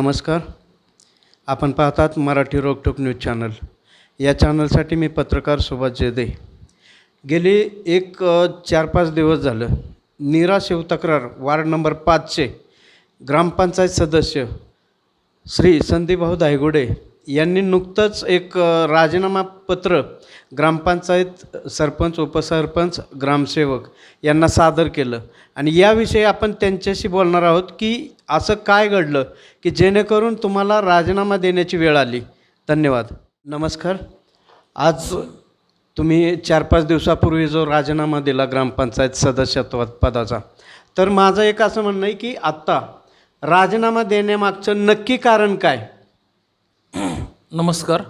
नमस्कार. आपण पाहतात मराठी रोकटोक न्यूज चॅनल. या चॅनलसाठी मी पत्रकार सुभाष जेदे. गेली एक चार पाच दिवस झालं नीरा शिवतक्रार वार्ड नंबर पाचचे ग्रामपंचायत सदस्य श्री संदीपभाऊ धायगुडे यांनी नुकतंच एक राजीनामा पत्र ग्रामपंचायत सरपंच उपसरपंच ग्रामसेवक यांना सादर केलं. आणि याविषयी आपण त्यांच्याशी बोलणार आहोत की असं काय घडलं की जेणेकरून तुम्हाला राजीनामा देण्याची वेळ आली. धन्यवाद. नमस्कार. आज तुम्ही चार पाच दिवसापूर्वी जो राजीनामा दिला ग्रामपंचायत सदस्यत्व पदाचा तर माझं एक असं म्हणणं आहे की आत्ता राजीनामा देण्यामागचं नक्की कारण काय? नमस्कार.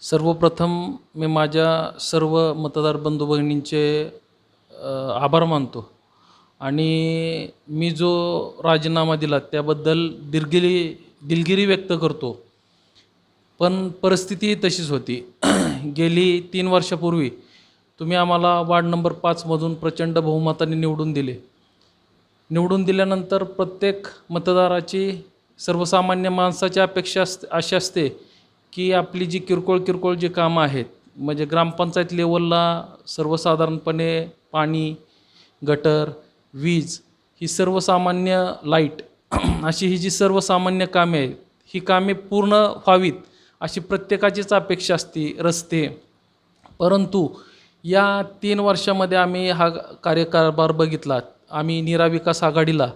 सर्वप्रथम मी माझ्या सर्व मतदार बंधू भगिनींचे आभार मानतो. आणि मी जो राजीनामा दिला त्याबद्दल दिलगिरी दिलगिरी व्यक्त करतो. पण परिस्थिती तशीच होती. गेली तीन वर्षापूर्वी तुम्ही आम्हाला वार्ड नंबर पाचमधून प्रचंड बहुमताने निवडून दिले. निवडून दिल्यानंतर प्रत्येक मतदाराची सर्वसामान्य माणसाची अपेक्षा अस अशी असते की आपली जी किरकोळ किरकोळ जी कामं आहेत म्हणजे ग्रामपंचायत लेवलला सर्वसाधारणपणे पाणी गटर वीज ही सर्वसामान्य लाइट अशी ही जी सर्वसामान्य कामे आहेत ही कामे पूर्ण व्हावीत अशी प्रत्येकाचीच अपेक्षा असते रस्ते. परंतु या तीन वर्षामध्ये आम्ही हा कार्यकारभार बघितला. आम्ही निरा विकास आघाडीला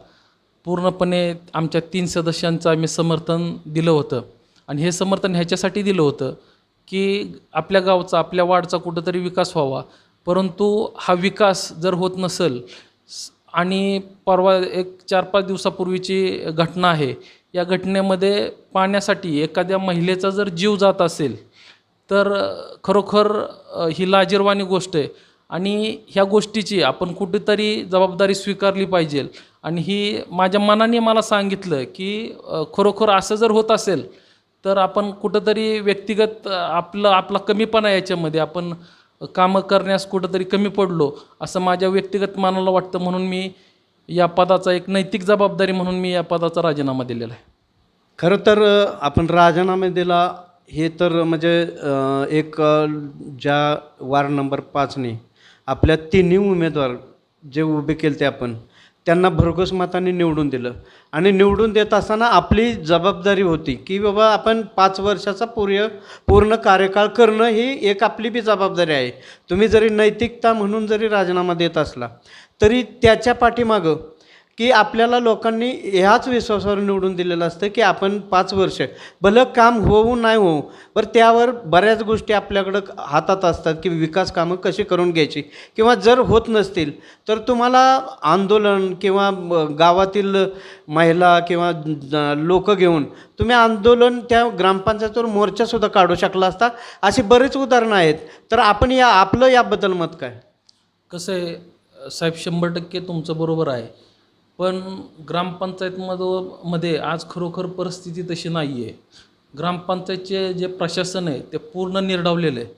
पूर्णपणे आमच्या तीन सदस्यांचं आम्ही समर्थन दिलं होतं. आणि हे समर्थन ह्याच्यासाठी दिलं होतं की आपल्या गावचा आपल्या वाडचा कुठंतरी विकास व्हावा. परंतु हा विकास जर होत नसेल आणि परवा एक चार पाच दिवसापूर्वीची घटना आहे या घटनेमध्ये पाण्यासाठी एखाद्या महिलेचा जर जीव जात असेल तर खरोखर ही लाजीरवाणी गोष्ट आहे. आणि ह्या गोष्टीची आपण कुठेतरी जबाबदारी स्वीकारली पाहिजे. आणि ही माझ्या मनाने मला सांगितलं की खरोखर असं जर होत असेल तर आपण कुठंतरी व्यक्तिगत आपलं आपला कमीपणा याच्यामध्ये आपण कामं करण्यास कुठंतरी कमी पडलो असं माझ्या व्यक्तिगत मनाला वाटतं म्हणून मी या पदाचा एक नैतिक जबाबदारी म्हणून मी या पदाचा राजीनामा दिलेला आहे. खरं तर आपण राजीनामा दिला हे तर म्हणजे एक ज्या वार्ड नंबर पाचने आपल्या तिन्ही उमेदवार जे उभे केले ते आपण त्यांना भरघोस मताने निवडून दिलं. आणि निवडून देत असताना आपली जबाबदारी होती की बाबा आपण पाच वर्षाचा पूर्य पूर्ण कार्यकाळ करणं ही एक आपली बी जबाबदारी आहे. तुम्ही जरी नैतिकता म्हणून जरी राजीनामा देत असला तरी त्याच्या पाठीमागं की आपल्याला लोकांनी ह्याच विश्वासावर निवडून दिलेलं असतं की आपण पाच वर्ष भलं काम होऊ नाही होऊ बरं त्यावर बऱ्याच गोष्टी आपल्याकडं हातात असतात की विकास कामं कशी करून घ्यायची. किंवा जर होत नसतील तर तुम्हाला आंदोलन किंवा गावातील महिला किंवा लोक घेऊन तुम्ही आंदोलन त्या ग्रामपंचायतीवर मोर्चासुद्धा काढू शकला असता अशी बरीच उदाहरणं आहेत. तर आपण या आपलं याबद्दल मत काय? कसं आहे साहेब शंभर टक्के तुमचं बरोबर आहे. पण ग्रामपंचायतमधं मध्ये आज खरोखर परिस्थिती तशी नाही आहे. ग्रामपंचायतचे जे प्रशासन आहे ते पूर्ण निर्डावलेलं आहे.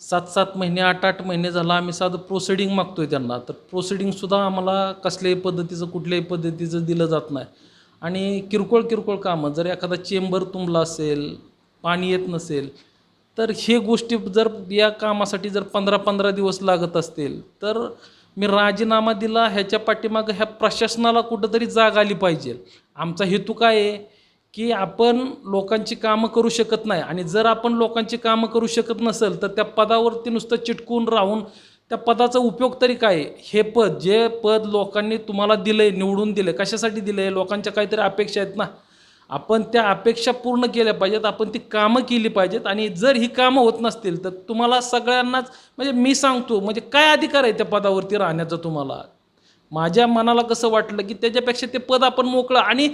सात सात महिने आठ आठ महिने झाला आम्ही साधं प्रोसिडिंग आहे त्यांना. तर प्रोसिडिंगसुद्धा आम्हाला कसल्याही पद्धतीचं कुठल्याही पद्धतीचं दिलं जात नाही. आणि किरकोळ किरकोळ कामं जर एखादा चेंबर तुंबला असेल पाणी येत नसेल तर हे गोष्टी जर या कामासाठी जर पंधरा पंधरा दिवस लागत असतील तर मी राजीनामा दिला ह्याच्या पाठीमागं ह्या प्रशासनाला कुठंतरी जाग आली पाहिजे. आमचा हेतू काय आहे? की आपण लोकांची कामं करू शकत नाही आणि जर आपण लोकांची कामं करू शकत नसेल तर त्या पदावरती नुसतं चिटकून राहून त्या पदाचा उपयोग तरी काय हे पद जे पद लोकांनी तुम्हाला दिलं आहे निवडून दिलं कशासाठी दिलं आहे लोकांच्या काहीतरी अपेक्षा आहेत ना? आपण त्या अपेक्षा पूर्ण केल्या पाहिजेत आपण ती कामं केली पाहिजेत आणि जर ही कामं होत नसतील तर तुम्हाला सगळ्यांनाच म्हणजे मी सांगतो म्हणजे काय अधिकार आहे त्या पदावरती राहण्याचा तुम्हाला? माझ्या मनाला कसं वाटलं की त्याच्यापेक्षा ते पद आपण मोकळं आणि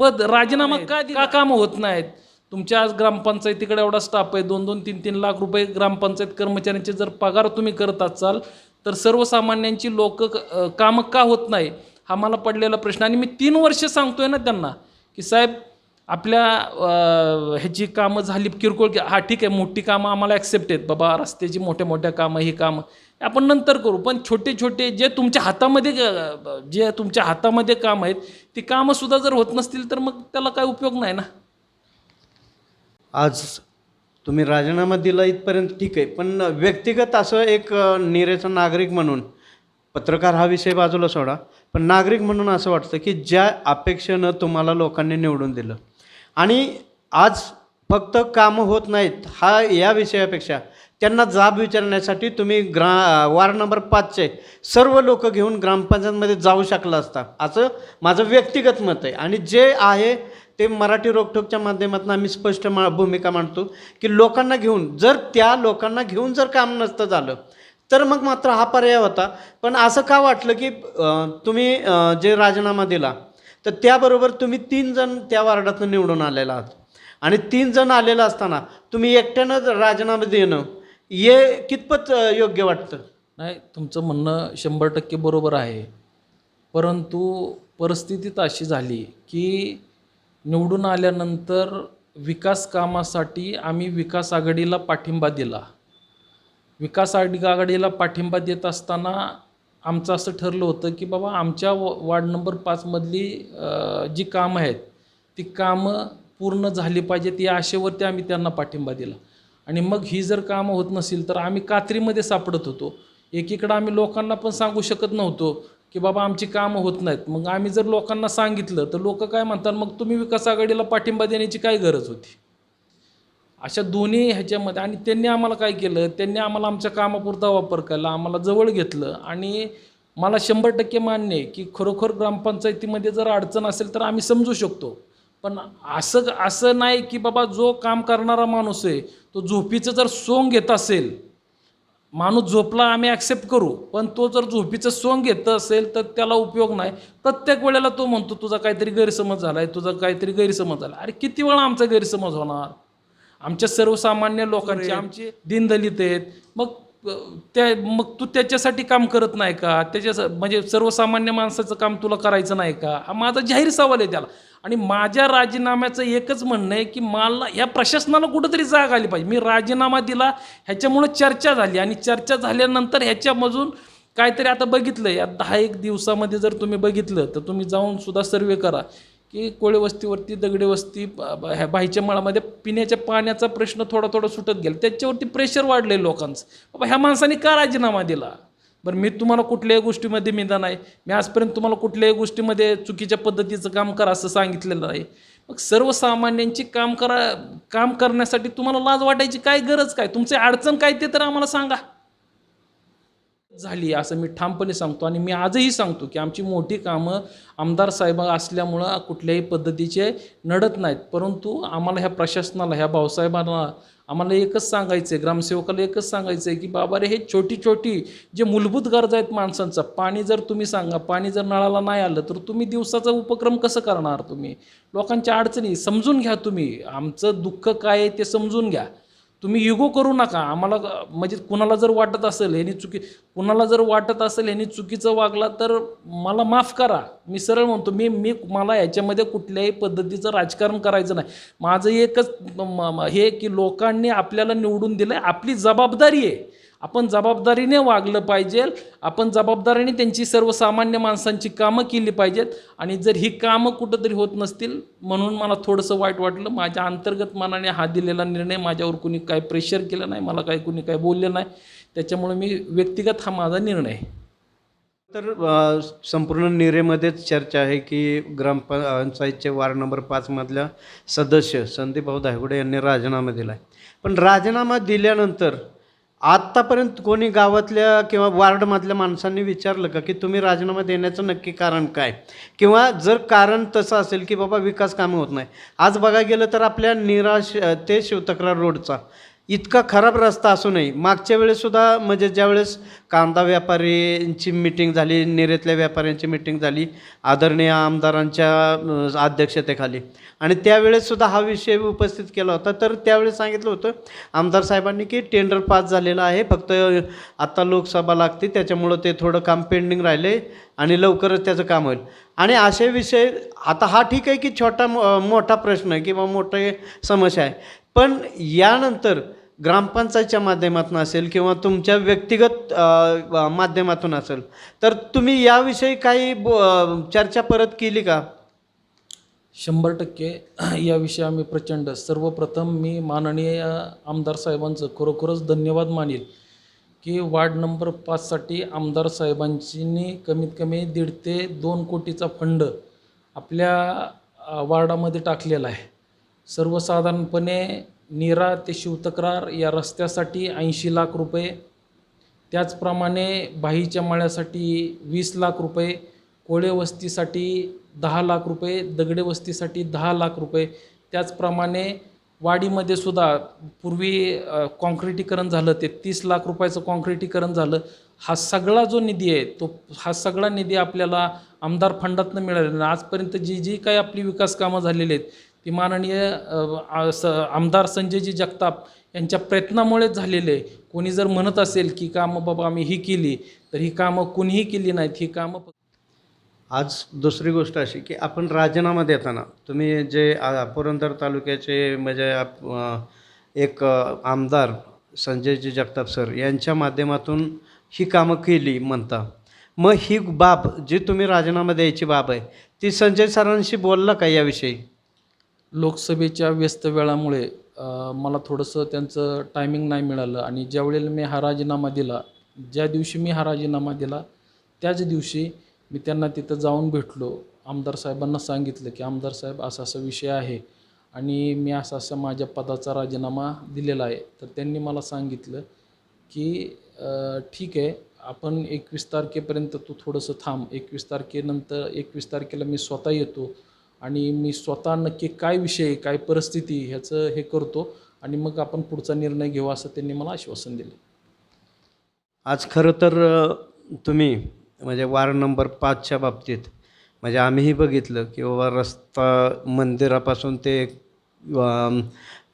पद राजीनामा का का कामं होत नाहीत? तुमच्या आज ग्रामपंचायतीकडे एवढा स्टाफ आहे दोन दोन तीन तीन लाख रुपये ग्रामपंचायत कर्मचाऱ्यांचे जर पगार तुम्ही करत असाल तर सर्वसामान्यांची लोक कामं का होत नाही? हा मला पडलेला प्रश्न. आणि मी तीन वर्ष सांगतोय ना त्यांना की साहेब आपल्या ह्याची कामं झाली किरकोळ की हा ठीक आहे मोठी कामं आम्हाला ॲक्सेप्ट आहेत. बाबा रस्त्याची मोठ्या मोठ्या कामं ही कामं आपण नंतर करू. पण छोटे छोटे जे तुमच्या हातामध्ये जे तुमच्या हातामध्ये काम आहेत ती कामंसुद्धा जर होत नसतील तर मग त्याला काय उपयोग नाही ना? आज तुम्ही राजीनामा दिला इथपर्यंत ठीक आहे. पण व्यक्तिगत असं एक निरेचा नागरिक म्हणून पत्रकार हा विषय बाजूला सोडा. पण नागरिक म्हणून असं वाटतं की ज्या अपेक्षेनं तुम्हाला लोकांनी निवडून दिलं आणि आज फक्त कामं होत नाहीत हा या विषयापेक्षा. त्यांना जाब विचारण्यासाठी तुम्ही ग्रा वार्ड नंबर पाचचे सर्व लोक घेऊन ग्रामपंचायतमध्ये जाऊ शकला असता. असं माझं व्यक्तिगत मत आहे. आणि जे आहे ते मराठी रोखोकच्या माध्यमातून आम्ही स्पष्ट मा भूमिका मांडतो की लोकांना घेऊन जर त्या लोकांना घेऊन जर काम नसतं झालं तर मग मात्र हा पर्याय होता. पण असं का वाटलं की तुम्ही जे राजीनामा दिला तर त्याबरोबर तुम्ही तीन जण त्या वार्डातून निवडून आलेला आहात. आणि तीन जण आलेलं असताना तुम्ही एकट्यानं राजीनामा देणं हे कितपत योग्य वाटतं? नाही तुमचं म्हणणं शंभर टक्के बरोबर आहे. परंतु परिस्थितीत अशी झाली की निवडून आल्यानंतर विकास कामासाठी आम्ही विकास आघाडीला पाठिंबा दिला. विकास आघाडीला पाठिंबा देत असताना आमचं असं ठरलं होतं की बाबा आमच्या व वार्ड नंबर पाचमधली जी कामं आहेत ती कामं पूर्ण झाली पाहिजेत या आशेवरती आम्ही त्यांना पाठिंबा दिला. आणि मग ही जर कामं होत नसेल तर आम्ही कात्रीमध्ये सापडत होतो. एकीकडं आम्ही लोकांना पण सांगू शकत नव्हतो की बाबा आमची कामं होत नाहीत. मग आम्ही जर लोकांना सांगितलं तर लोक काय म्हणतात मग तुम्ही विकास आघाडीला पाठिंबा देण्याची काय गरज होती? अशा दोन्ही ह्याच्यामध्ये आणि त्यांनी आम्हाला काय केलं? त्यांनी आम्हाला आमच्या कामापुरता वापर केला आम्हाला जवळ घेतलं आणि मला शंभर टक्के मान्य आहे की खरोखर ग्रामपंचायतीमध्ये जर अडचण असेल तर आम्ही समजू शकतो. पण असं असं नाही की बाबा जो काम करणारा माणूस आहे तो झोपीचं जर सोंग घेत असेल माणूस झोपला आम्ही ॲक्सेप्ट करू पण तो जर झोपीचं सोंग घेत असेल तर त्याला उपयोग नाही. प्रत्येक वेळेला तो म्हणतो तुझा काहीतरी गैरसमज झाला आहे तुझा काहीतरी गैरसमज झाला अरे किती वेळा आमचा गैरसमज होणार? आमच्या सर्वसामान्य लोकांची आमची दिनदलित आहेत. मग त्या मग तू त्याच्यासाठी काम करत नाही का? त्याच्या म्हणजे सर्वसामान्य माणसाचं काम तुला करायचं नाही का? हा माझा जाहीर सवाल आहे त्याला. आणि माझ्या राजीनाम्याचं एकच म्हणणं आहे की मला या प्रशासनाला कुठंतरी जाग आली पाहिजे. मी राजीनामा दिला ह्याच्यामुळं चर्चा झाली. आणि चर्चा झाल्यानंतर ह्याच्यामधून काहीतरी आता बघितलं या दहा एक दिवसामध्ये जर तुम्ही बघितलं तर तुम्ही जाऊन सुद्धा सर्वे करा. की कोळी वस्तीवरती दगडी वस्ती ह्या बाईच्या मळामध्ये पिण्याच्या पाण्याचा प्रश्न थोडा थोडा सुटत गेला. त्याच्यावरती प्रेशर वाढले लोकांचं. बाबा ह्या माणसाने का राजीनामा दिला? बरं मी तुम्हाला कुठल्याही गोष्टीमध्ये मिदा नाही. मी आजपर्यंत तुम्हाला कुठल्याही गोष्टीमध्ये चुकीच्या पद्धतीचं काम करा असं सांगितलेलं नाही. मग सर्वसामान्यांची काम करा काम करण्यासाठी तुम्हाला लाज वाटायची काय गरज काय? तुमची अडचण काय ते तर आम्हाला सांगा. झाली असं मी ठामपणे सांगतो. आणि मी आजही सांगतो की आमची मोठी कामं आमदार साहेब असल्यामुळं कुठल्याही पद्धतीचे नडत नाहीत. परंतु आम्हाला ह्या प्रशासनाला ह्या भाऊसाहेबांना आम्हाला एकच सांगायचं आहे ग्रामसेवकाला एकच सांगायचं आहे की बाबा रे हे छोटी छोटी जे मूलभूत गरजा आहेत माणसांचा पाणी जर तुम्ही सांगा पाणी जर नळाला नाही आलं तर तुम्ही दिवसाचा उपक्रम कसं करणार तुम्ही? लोकांच्या अडचणी समजून घ्या तुम्ही. आमचं दुःख काय आहे ते समजून घ्या. तुम्ही युगो करू नका. आम्हाला म्हणजे कुणाला जर वाटत असेल ह्यानी चुकी कुणाला जर वाटत असेल ह्यानी चुकीचं वागला तर मला माफ करा. मी सरळ म्हणतो मी मी मला याच्यामध्ये कुठल्याही पद्धतीचं राजकारण करायचं नाही. माझं एकच म- हे की लोकांनी आपल्याला निवडून दिलं आहे आपली जबाबदारी आहे. आपण जबाबदारीने वागलं पाहिजे आपण जबाबदारीने त्यांची सर्वसामान्य माणसांची कामं केली पाहिजेत. आणि जर ही कामं कुठंतरी होत नसतील म्हणून मला थोडंसं वाईट वाटलं. माझ्या अंतर्गत मनाने हा दिलेला निर्णय माझ्यावर कुणी काय प्रेशर केलं नाही मला काही कुणी काय बोललं नाही. त्याच्यामुळे मी व्यक्तिगत हा माझा निर्णय आहे. तर संपूर्ण निरेमध्येच चर्चा आहे की ग्रामपंचायतचे वार्ड नंबर पाचमधल्या सदस्य संदीपभाऊ धायगुडे यांनी राजीनामा दिला आहे पण राजीनामा दिल्यानंतर आत्तापर्यंत कोणी गावातल्या किंवा वार्डमधल्या माणसांनी विचारलं का की तुम्ही राजीनामा देण्याचं नक्की कारण काय? किंवा जर कारण तसं असेल की बाबा विकास कामं होत नाही. आज बघा गेलं तर आपल्या निराश ते शिवतक्रार रोडचा. इतका खराब रस्ता असू नये. मागच्या वेळेससुद्धा म्हणजे ज्यावेळेस कांदा व्यापाऱ्यांची मिटिंग झाली निरेतल्या व्यापाऱ्यांची मिटिंग झाली आदरणीय आमदारांच्या अध्यक्षतेखाली. आणि त्यावेळेससुद्धा हा विषय उपस्थित केला होता. तर त्यावेळेस सांगितलं होतं आमदार साहेबांनी की टेंडर पास झालेला आहे. फक्त आत्ता लोकसभा लागते. त्याच्यामुळं ते थोडं काम पेंडिंग राहिले आणि लवकरच त्याचं काम होईल. आणि असे विषय आता हा ठीक आहे की छोटा मो- मोठा प्रश्न आहे किंवा मोठे समस्या आहे. पण यानंतर ग्रामपंचायतच्या माध्यमातून असेल किंवा तुमच्या व्यक्तिगत माध्यमातून असेल तर तुम्ही याविषयी काही बो चर्चा परत केली का? शंभर टक्के. याविषयी आम्ही प्रचंड. सर्वप्रथम मी माननीय आमदार साहेबांचं खरोखरच धन्यवाद मानेल की वार्ड नंबर पाचसाठी आमदार साहेबांनी कमीत कमी दीड ते दोन कोटीचा फंड आपल्या वार्डामध्ये टाकलेला आहे. सर्वसाधारणपणे नीरा ते शिवतक्रार या रस्त्यासाठी ऐंशी लाख रुपये. त्याचप्रमाणे बाहीच्या माळ्यासाठी वीस लाख रुपये कोळे वस्तीसाठी दहा लाख रुपये दगडे वस्तीसाठी दहा लाख रुपये. त्याचप्रमाणे वाडीमध्ये सुद्धा पूर्वी अ, कॉन्क्रिटीकरण झालं ते तीस लाख रुपयाचं कॉन्क्रिटीकरण झालं. हा सगळा जो निधी आहे तो हा सगळा निधी आपल्याला आमदार फंडातनं मिळालेला आजपर्यंत जी जी काही आपली विकास कामं झालेली आहेत ती माननीय स आमदार संजयजी जगताप यांच्या प्रयत्नामुळेच झालेले आहे. कोणी जर म्हणत असेल की कामं बाबा आम्ही ही केली तर ही कामं कुणीही केली नाहीत ही कामं आज दुसरी गोष्ट अशी की आपण राजीनामा देताना तुम्ही जे पुरंदर तालुक्याचे म्हणजे आप- एक आमदार संजयजी जगताप सर यांच्या माध्यमातून ही कामं केली म्हणता मग ही बाब जी तुम्ही राजीनामा द्यायची बाब आहे ती संजय सरांशी बोलला का याविषयी? लोकसभेच्या व्यस्त वेळामुळे मला थोडंसं त्यांचं टायमिंग नाही मिळालं. आणि ज्यावेळेला मी हा राजीनामा दिला ज्या दिवशी मी हा राजीनामा दिला त्याच दिवशी मी त्यांना तिथं जाऊन भेटलो. आमदार साहेबांना सांगितलं की आमदार साहेब असा असा विषय आहे. आणि मी असा असा माझ्या पदाचा राजीनामा दिलेला आहे. तर त्यांनी मला सांगितलं की ठीक आहे आपण एकवीस तारखेपर्यंत तू थोडंसं थांब. एकवीस तारखेनंतर एकवीस तारखेला मी स्वतः येतो. आणि मी स्वतः नक्की काय विषय काय परिस्थिती ह्याचं हे करतो आणि मग आपण पुढचा निर्णय घेऊ असं त्यांनी मला आश्वासन दिलं. आज खरं तर तुम्ही म्हणजे वार्ड नंबर पाचच्या बाबतीत म्हणजे आम्हीही बघितलं की बाबा रस्ता मंदिरापासून ते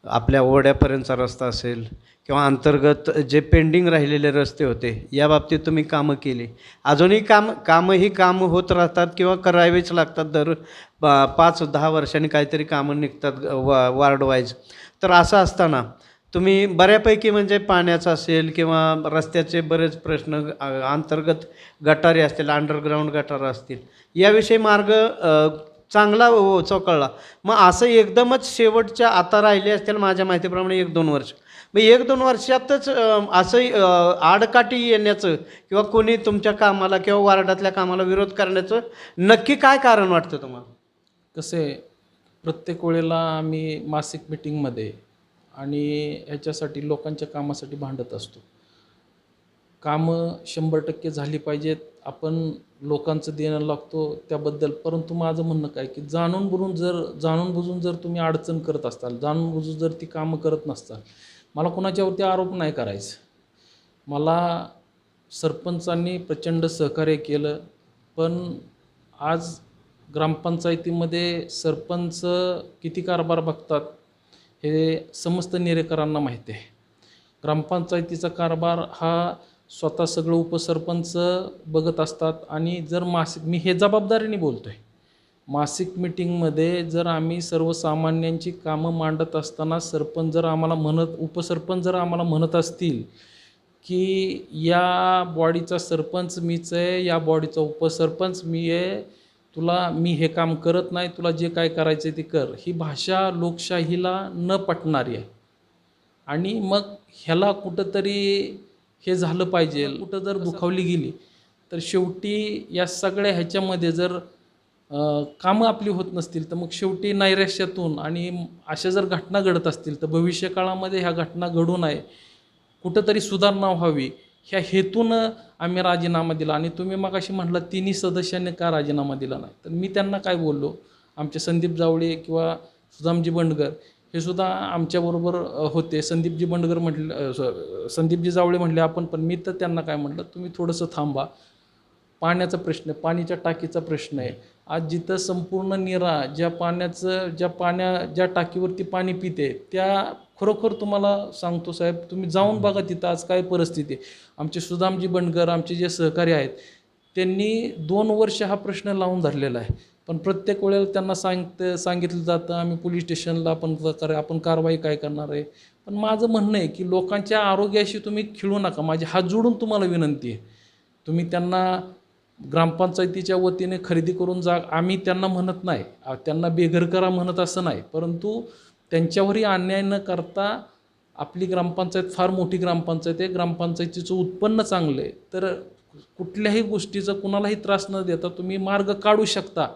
आपल्या ओढ्यापर्यंतचा रस्ता असेल किंवा अंतर्गत जे पेंडिंग राहिलेले रस्ते होते या बाबतीत तुम्ही कामं केली. अजूनही काम कामं ही कामं होत राहतात किंवा करावेच लागतात दर पाच दहा वर्षांनी काहीतरी कामं निघतात वा वार्ड वाईज. तर असं असताना तुम्ही बऱ्यापैकी म्हणजे पाण्याचं असेल किंवा रस्त्याचे बरेच प्रश्न अंतर्गत गटारे असतील अंडरग्राऊंड गटार असतील याविषयी मार्ग चांगला हो, हो मग असं एकदमच शेवटच्या आता राहिले असतील माझ्या माहितीप्रमाणे एक दोन वर्ष. मग एक दोन वर्षातच असं आडकाठी येण्याचं किंवा कोणी तुमच्या कामाला किंवा वार्डातल्या कामाला विरोध करण्याचं नक्की काय कारण वाटतं तुम्हाला? कसे प्रत्येक वेळेला आम्ही मासिक मिटिंगमध्ये आणि ह्याच्यासाठी लोकांच्या कामासाठी भांडत असतो. कामं शंभर टक्के झाली पाहिजेत आपण लोकांचं देणं लागतो त्याबद्दल. परंतु माझं म्हणणं काय की जाणून बुजून जर जाणून बुजून जर तुम्ही अडचण करत असताल जाणून बुजून जर ती कामं करत नसताल मला कोणाच्यावरती आरोप नाही करायचं. मला सरपंचांनी प्रचंड सहकार्य केलं पण आज ग्रामपंचायतीमध्ये सरपंच किती कारभार बघतात हे समस्त निरेकरांना माहिती आहे. ग्रामपंचायतीचा कारभार हा स्वतः सगळं उपसरपंच बघत असतात. आणि जर मासिक मी हे जबाबदारीने बोलतो आहे मासिक मिटिंगमध्ये जर आम्ही सर्वसामान्यांची कामं मांडत असताना सरपंच जर आम्हाला म्हणत उपसरपंच जर आम्हाला म्हणत असतील की या बॉडीचा सरपंच मीच आहे या बॉडीचा उपसरपंच मी आहे तुला मी हे काम करत नाही तुला जे काय करायचं ते कर. ही भाषा लोकशाहीला न पटणारी आहे. आणि मग ह्याला कुठंतरी हे झालं पाहिजे. कुठं जर दुखावली गेली तर शेवटी या सगळ्या ह्याच्यामध्ये जर कामं आपली होत नसतील तर मग शेवटी नैराश्यातून आणि अशा जर घटना घडत असतील तर भविष्यकाळामध्ये ह्या घटना घडू नये कुठंतरी सुधारणा व्हावी. ह्या हेतून आम्ही राजीनामा दिला आणि तुम्ही मग अशी म्हटलं तिन्ही सदस्यांनी का राजीनामा दिला नाही? तर मी त्यांना काय बोललो? आमचे संदीप जावळे किंवा सुदामजी बंडगर हे सुद्धा आमच्याबरोबर होते. संदीपजी बंडगर म्हटलं संदीपजी जावळे म्हटले आपण पण मी तर त्यांना काय म्हटलं तुम्ही थोडंसं थांबा. पाण्याचा प्रश्न आहे पाणीच्या टाकीचा प्रश्न आहे. आज जिथं संपूर्ण निरा ज्या पाण्याचं ज्या पाण्या ज्या टाकीवरती पाणी पिते त्या खरोखर तुम्हाला सांगतो साहेब तुम्ही जाऊन बघा तिथं आज काय परिस्थिती आहे. आमचे सुदामजी बंडकर आमचे जे सहकारी आहेत त्यांनी दोन वर्ष हा प्रश्न लावून धरलेला आहे. पण प्रत्येक वेळेला त्यांना सांगत सांगितलं जातं आम्ही पोलीस स्टेशनला आपण कर आपण कारवाई काय करणार आहे? पण माझं म्हणणं आहे की लोकांच्या आरोग्याशी तुम्ही खेळू नका. माझी हात जोडून तुम्हाला विनंती आहे. तुम्ही त्यांना ग्रामपंचायतीच्या वतीने खरेदी करून जा. आम्ही त्यांना म्हणत नाही. त्यांना बेघर करा म्हणत असं नाही. परंतु त्यांच्यावरही अन्याय न करता आपली ग्रामपंचायत फार मोठी ग्रामपंचायत आहे. ग्रामपंचायतीचं उत्पन्न चांगलं आहे. तर कुठल्याही गोष्टीचा कुणालाही त्रास न देता तुम्ही मार्ग काढू शकता.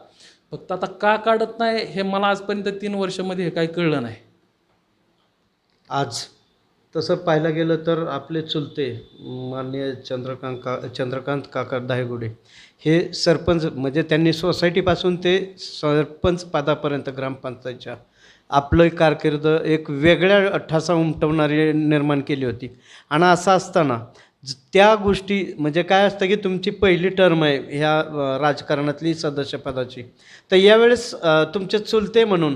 फक्त आता का काढत नाही हे मला आजपर्यंत तीन वर्षामध्ये हे काही कळलं नाही. आज तसं पाहायला गेलं तर आपले चुलते माननीय चंद्रकांत का चंद्रकांत काका दाहेगुडे हे सरपंच म्हणजे त्यांनी सोसायटीपासून ते सरपंच पदापर्यंत ग्रामपंचायतच्या आपलं कारकीर्द एक वेगळ्या ठसा उमटवणारी निर्माण केली होती. आणि असं असताना ज- त्या गोष्टी म्हणजे काय असतं की तुमची पहिली टर्म आहे ह्या राजकारणातली सदस्यपदाची. तर यावेळेस तुमचे चुलते म्हणून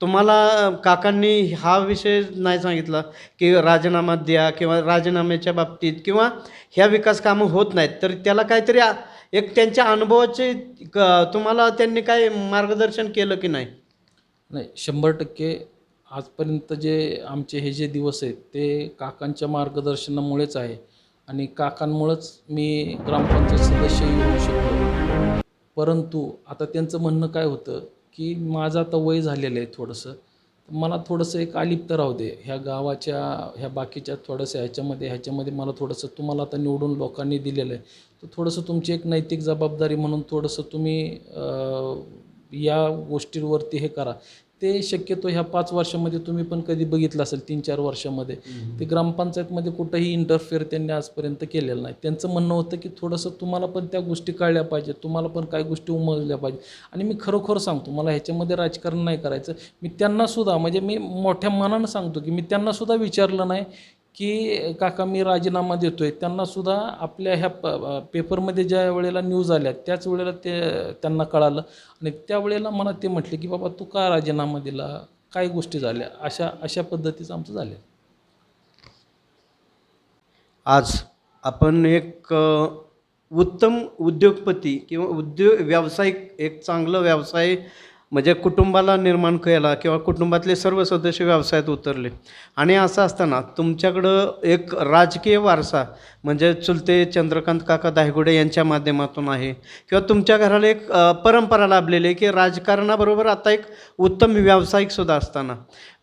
तुम्हाला काकांनी हा विषय नाही सांगितला की राजीनामा द्या किंवा राजीनाम्याच्या बाबतीत किंवा ह्या विकास कामं होत नाहीत तर त्याला काहीतरी एक त्यांच्या अनुभवाचे क- तुम्हाला त्यांनी काय मार्गदर्शन केलं की नाही? नाही शंभर टक्के आजपर्यंत जे आमचे हे जे दिवस आहेत ते काकांच्या मार्गदर्शनामुळेच आहे. आणि काकांमुळंच मी ग्रामपंचायत सदस्य होऊ शकलो. परंतु आता त्यांचं म्हणणं काय होतं की माझं आता वय झालेलं आहे थोडंसं. मला थोडंसं एक अलिप्त राहू दे. ह्या गावाच्या ह्या बाकीच्या थोडंसं ह्याच्यामध्ये ह्याच्यामध्ये मला थोडंसं तुम्हाला आता निवडून लोकांनी दिलेलं आहे. तर थोडंसं तुमची एक नैतिक जबाबदारी म्हणून थोडंसं तुम्ही या गोष्टींवरती हे करा. ते शक्यतो ह्या पाच वर्षामध्ये तुम्ही पण कधी बघितलं असेल तीन चार वर्षामध्ये. ते ग्रामपंचायतमध्ये कुठंही इंटरफेअर त्यांनी आजपर्यंत केलेलं नाही. त्यांचं म्हणणं होतं की थोडंसं तुम्हाला पण त्या गोष्टी कळल्या पाहिजेत तुम्हाला पण काही गोष्टी उमजल्या पाहिजे आणि मी खरोखर सांगतो मला ह्याच्यामध्ये राजकारण नाही करायचं. मी त्यांनासुद्धा म्हणजे मी मोठ्या मनानं सांगतो की मी त्यांनासुद्धा विचारलं नाही की काका मी राजीनामा देतो आहे त्यांनासुद्धा आपल्या ह्या प पेपरमध्ये ज्या वेळेला न्यूज आल्या त्याच वेळेला ते त्यांना कळालं. आणि त्यावेळेला मला ते म्हटले की बाबा तू का राजीनामा दिला? काय गोष्टी झाल्या? अशा अशा पद्धतीचं आमचं झालं आज आपण एक उत्तम उद्योगपती किंवा उद्योग व्यावसायिक एक चांगलं व्यवसाय म्हणजे कुटुंबाला निर्माण केला किंवा कुटुंबातले सर्व सदस्य व्यवसायात उतरले. आणि असं असताना तुमच्याकडं एक राजकीय वारसा म्हणजे चुलते चंद्रकांत काका दायगुडे यांच्या माध्यमातून आहे. किंवा तुमच्या घराला एक परंपरा लाभलेली आहे की राजकारणाबरोबर आता एक उत्तम व्यावसायिकसुद्धा असताना.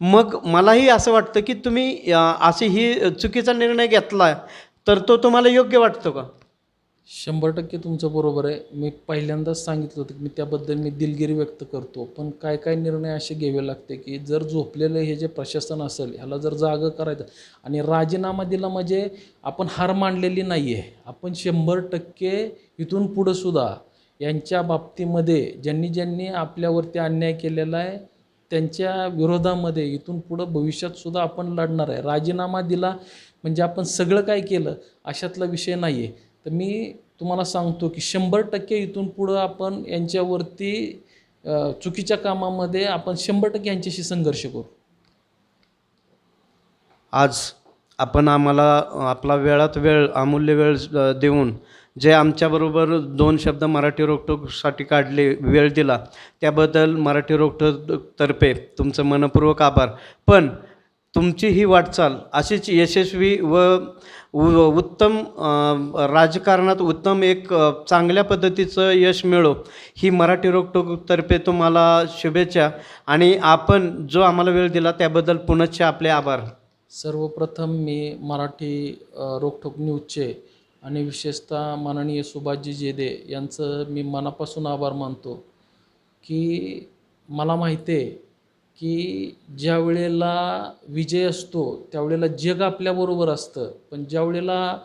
मग मलाही असं वाटतं की तुम्ही अशी ही चुकीचा निर्णय घेतला तर तो तुम्हाला योग्य वाटतो का? शंभर टक्के तुमचं बरोबर आहे. मी पहिल्यांदाच सांगितलं होतं की मी त्याबद्दल मी दिलगिरी व्यक्त करतो. पण काय काय निर्णय असे घ्यावे लागते की जर झोपलेलं हे जे प्रशासन असेल ह्याला जर जागं करायचं आणि राजीनामा दिला म्हणजे आपण हार मांडलेली नाही आहे. आपण शंभर टक्के इथून पुढं सुद्धा यांच्या बाबतीमध्ये ज्यांनी ज्यांनी आपल्यावरती अन्याय केलेला आहे त्यांच्या विरोधामध्ये इथून पुढं भविष्यातसुद्धा आपण लढणार आहे. राजीनामा दिला म्हणजे आपण सगळं काय केलं अशातला विषय नाही आहे तर मी तुम्हाला सांगतो की शंभर टक्के इथून पुढं आपण यांच्यावरती चुकीच्या कामामध्ये आपण शंभर टक्के यांच्याशी संघर्ष करू. आज आपण आम्हाला आपला वेळात वेळ अमूल्य वेळ देऊन जे आमच्याबरोबर दोन शब्द मराठी रोकटोकसाठी काढले वेळ दिला त्याबद्दल मराठी रोकटोक तर्फे तुमचं मनपूर्वक आभार. पण तुमची ही वाटचाल अशीच यशस्वी व उत्तम राजकारणात उत्तम एक चांगल्या पद्धतीचं यश मिळो ही मराठी रोकटोकतर्फे तुम्हाला शुभेच्छा आणि आपण जो आम्हाला वेळ दिला त्याबद्दल पुनश्च आपले आभार. सर्वप्रथम मी मराठी रोकटोक न्यूजचे आणि विशेषतः माननीय सुभाषजी जेदे यांचं मी मनापासून आभार मानतो की मला माहिती आहे की ज्या वेळेला विजय असतो त्यावेळेला जग आपल्याबरोबर असतं. पण ज्या वेळेला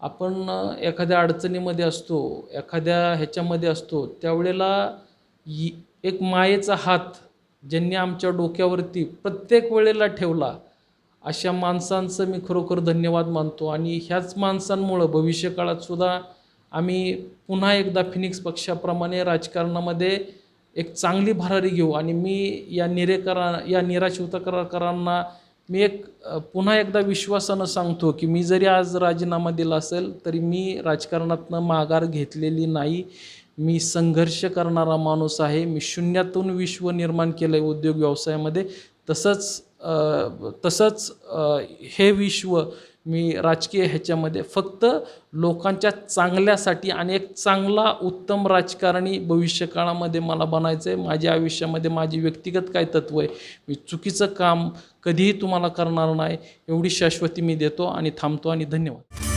आपण एखाद्या अडचणीमध्ये असतो एखाद्या ह्याच्यामध्ये असतो त्यावेळेला इ- एक मायेचा हात ज्यांनी आमच्या डोक्यावरती प्रत्येक वेळेला ठेवला अशा माणसांचं मी खरोखर धन्यवाद मानतो. आणि ह्याच माणसांमुळं भविष्यकाळात सुद्धा आम्ही पुन्हा एकदा फिनिक्स पक्षाप्रमाणे राजकारणामध्ये एक चांगली भरारी घेऊ. आणि मी या निरेकरा या निराशिवतकरांना मी एक पुन्हा एकदा विश्वासानं सांगतो की मी जरी आज राजीनामा दिला असेल तरी मी राजकारणातनं माघार घेतलेली नाही. मी संघर्ष करणारा माणूस आहे. मी शून्यातून विश्व निर्माण केलं आहे उद्योग व्यवसायामध्ये. तसंच तसंच हे विश्व मी राजकीय ह्याच्यामध्ये फक्त लोकांच्या चांगल्यासाठी आणि एक चांगला उत्तम राजकारणी भविष्यकाळामध्ये मला बनायचं आहे माझ्या आयुष्यामध्ये माझी व्यक्तिगत काय तत्त्व आहे मी चुकीचं काम कधीही तुम्हाला करणार नाही एवढी शाश्वती मी देतो आणि थांबतो आणि धन्यवाद.